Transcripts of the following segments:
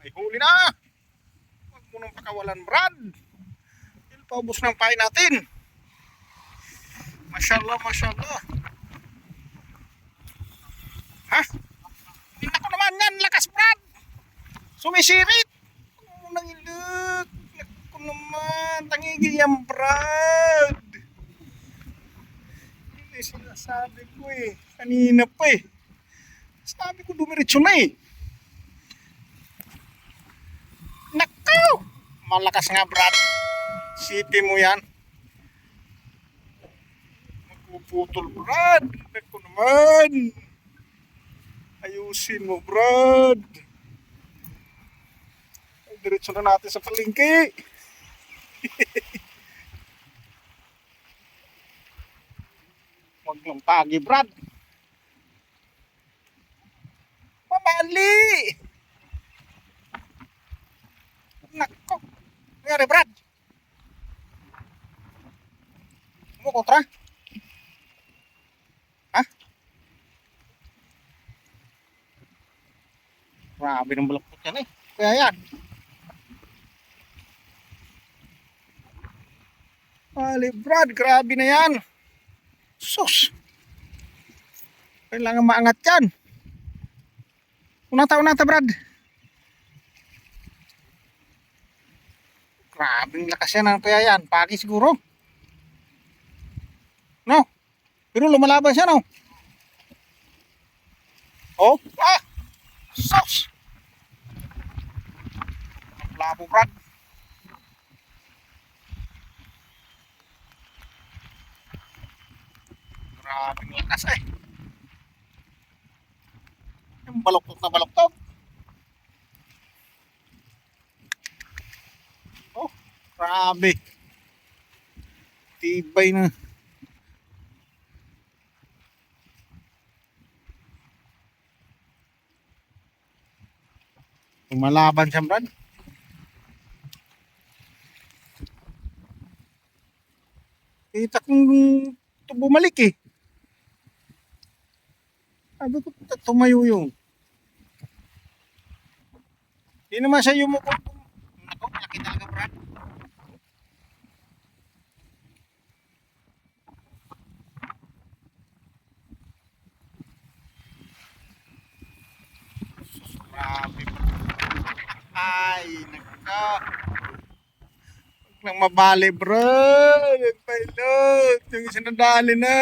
May huli na! Huwag mo nang pakawalan, Brad. Yan, paubos ng pain natin. Mashallah, mashallah. Ha? Hindi ko naman yan, lakas, Brad. Sumisirit. Huwag mo nang iluk. Naku naman, tangigi yan, Brad. Hindi sinasabi ko eh. Kanina pa eh. Sabi ko dumiretso na eh. Nakaw! Malakas nga, Brad. Sipi mo yan. Magpuputol, Brad. Naku naman. Ayusin mo, Brad. Diretso na natin sa palengke. Huwag lang pagi, Brad. Pamali! Nako. Nangyari, Brad? Mo kontra? Ha? Grabe ng balakot yan eh. Kaya yan. Ali, Brad, grabe na yan. Sus. Kailangan maangat yan. Unata, unata, Brad. Grabing lakas yan. Ano kaya yan? Pagi siguro. No? Pero lumalaban siya, no? Oh, ah! Sus! Labo, Brad. Grabing lakas eh. Yung baloktot na baloktot. Oh, grabe. Tibay na. Lumalaban siya, Brad. Kita kong bumalik eh. Sabi ko, "Tat- tumayo yung. Di naman siya yumuko. Ako, malaki talaga, Brad. Grabe. Ay, naka. Lang mabali, bro. Nagpailot. Yung isa nadali na.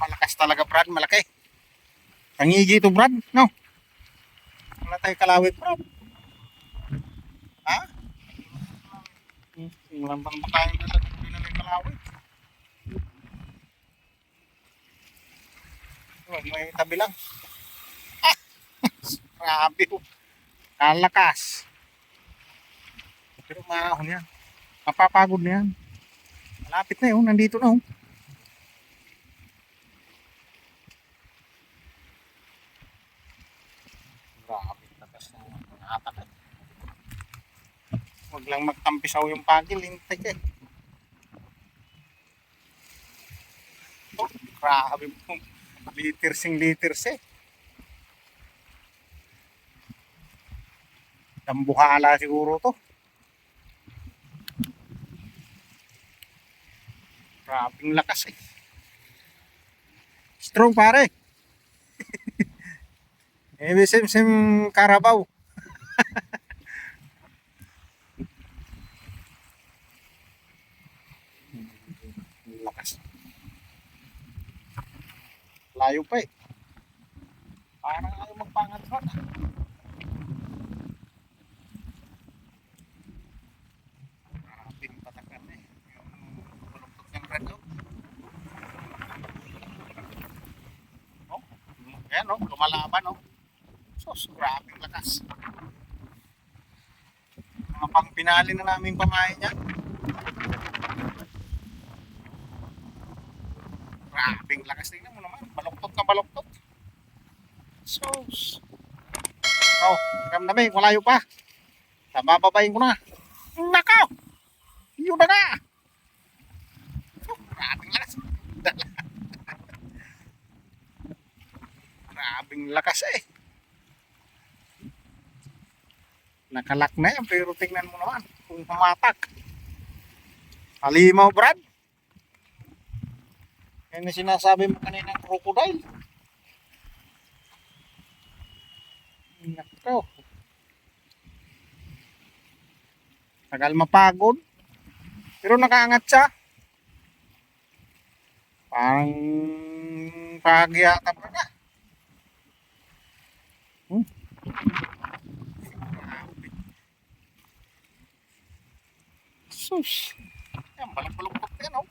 Malakas talaga, Brad. Malaki. Tangigi ito, Brad. No? Wala tayo kalawit, Brad. Ha? Hmm, Wala bang makain na lang. Kalawit. May tabi lang. Grabe po. Kalakas. Pero maahon yan. Mapapagod na yan. Malapit na yun. Nandito na oh. Grabe. Tagas na nakatakot. Huwag lang magtampisaw yung pagil. Hintay ka eh. Oh, grabe po. Litersing liters eh. Dambuhala siguro to. Grabing lakas eh. Strong pare. eh, sim sim Carabao. lakas. Layo pa eh. Parang ayaw magpangat ron. Grabing patakan eh. Yung baluktot ng red oh. Oh, oh, lumalaban oh. Sos, grabing lakas. Mga pang pinali na namin pamain niya. Grabing lakas. Tingnan mo naman. Baloktot na baloktot. Sos. Oh, ramdami. Malayo pa. Nabababayin ko na. Nakaw! Yun na na! Oh, grabing lakas. Grabing lakas eh. Nakalak na yan, pero tingnan mo naman kung pumatak. Halimaw, Brad. Yan na sinasabi mo kanina crocodile. Nako. Tagal mapagod. Pero nakaangat siya. Parang pagyata pa na. Sus. Yan, balak-baluktot yan, oh.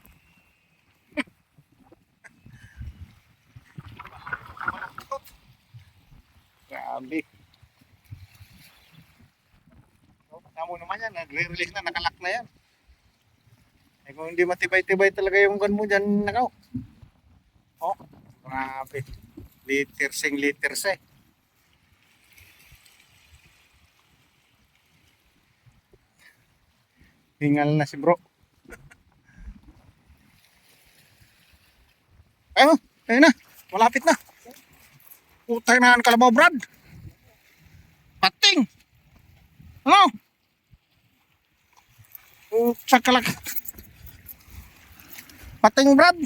Baluktot. Grabe. Oh, tamo naman yan, nagre-release na, nakalak na yan. Eh kung hindi matibay-tibay talaga yung gun mo dyan, nakaw. Oh, grabe. Liters sing liters eh. Hingal na si bro. Ayun, ayun na. Malapit na. Utay na ang kalabaw, Brad. Pating. Ano? Utsa kalak. Pating, Brad.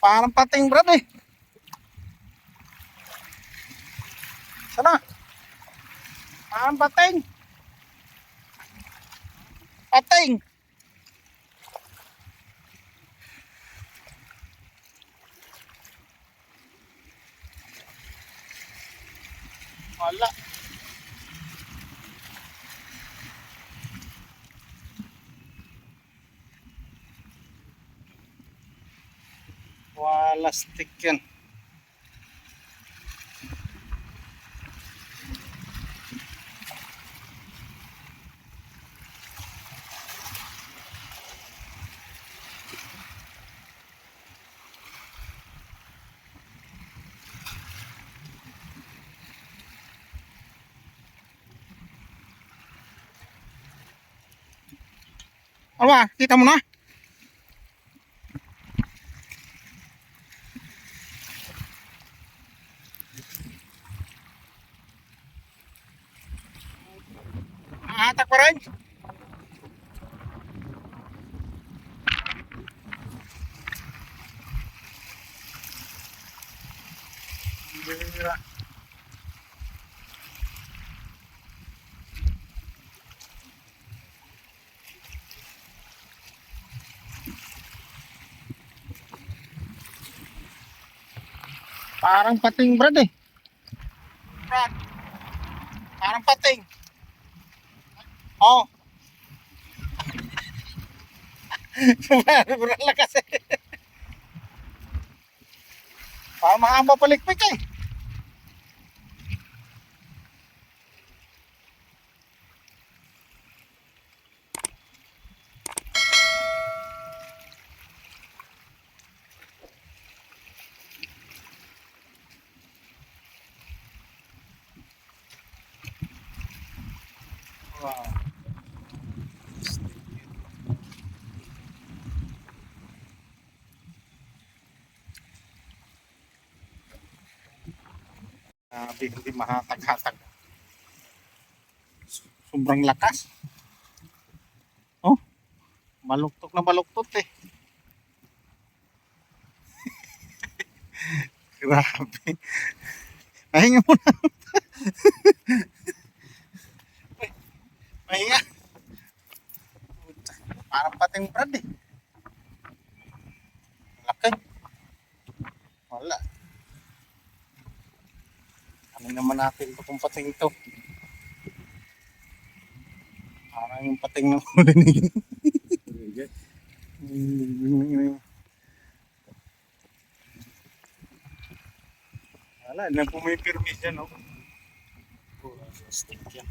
Parang pating, Brad eh. Sana? Parang pating. Pating. Wala. Wala stick yan. Ba? Kita mo na? Atak pa rin? Parang pating brad eh. Brad. Parang pating. Oh. Parang lakas eh. Parang mahaba palikpik eh. Wow. Grabe, hindi mahatag-hatag. Sobrang lakas. Oh, maluktok na maluktot eh. Grabe. Pahinga mo na. Pahinga. Puta, Parang pating brad eh. Laki. Wala. Ano naman natin ito kung pating to. Parang yung pating ng huli ni. Wala, na pumipirmi siya, no? Pura stick yan.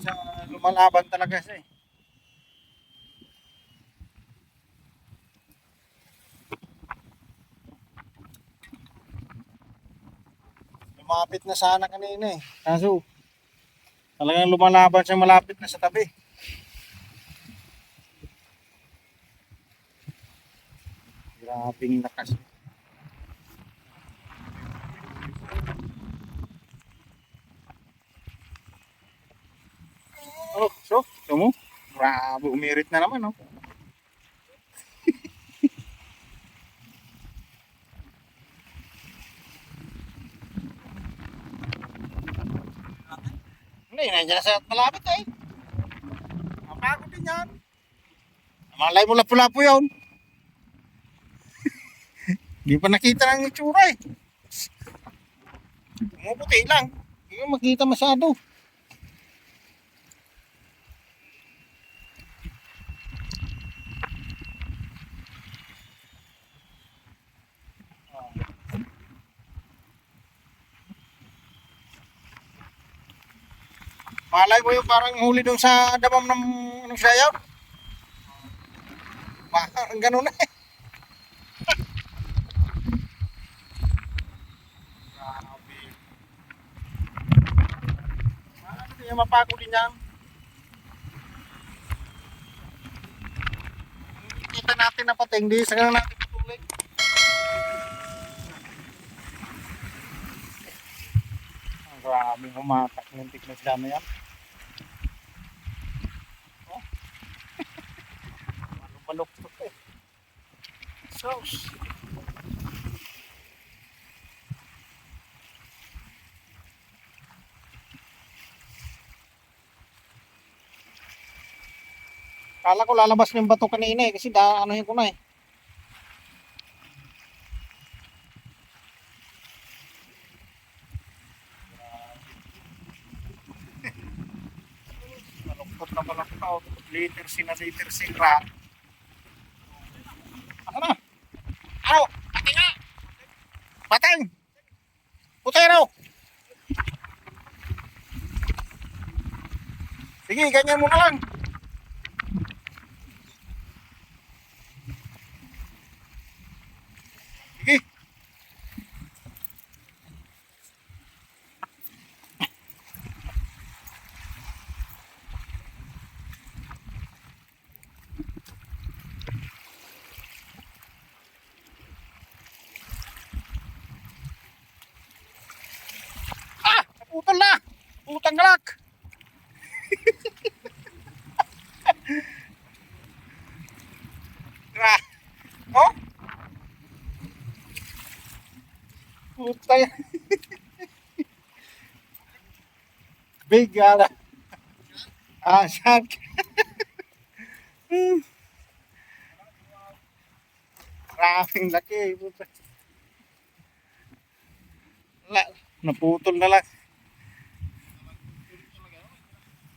Sa lumalaban talaga siya eh. Lumapit na sana kanina eh. Kaso, talagang lumalaban siya malapit na sa tabi. Grabing lakas. Oh, so, ito mo. Grabe, umirit na naman, oh. Hindi, nandiyan na sa malapit eh. Mapagod din yan. Malay mo lapu-lapu yun. Hindi pa nakita ng itsura eh. Pumuputi lang. Hindi makita masyado. Malay mo yung parang huli doon sa damam ng anong sayaw. Parang ganun na eh. Ano yung mapako din yan? Kita natin na pating, di sa ganun natin patuloy. Grabe humatak ng thickness dami yan. Balok to eh. Sauce. Kala ko lalabas na yung bato kanina eh kasi da ano ko na eh. Malungkot na malungkot. Liter si na liter si ra. Sige, ganyan mo na lang. Ah! Naputol na! Putang galak! Putang... Big gala. Ah, shark. Maraming laki. La, naputol na lang.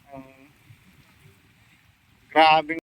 Um, grabing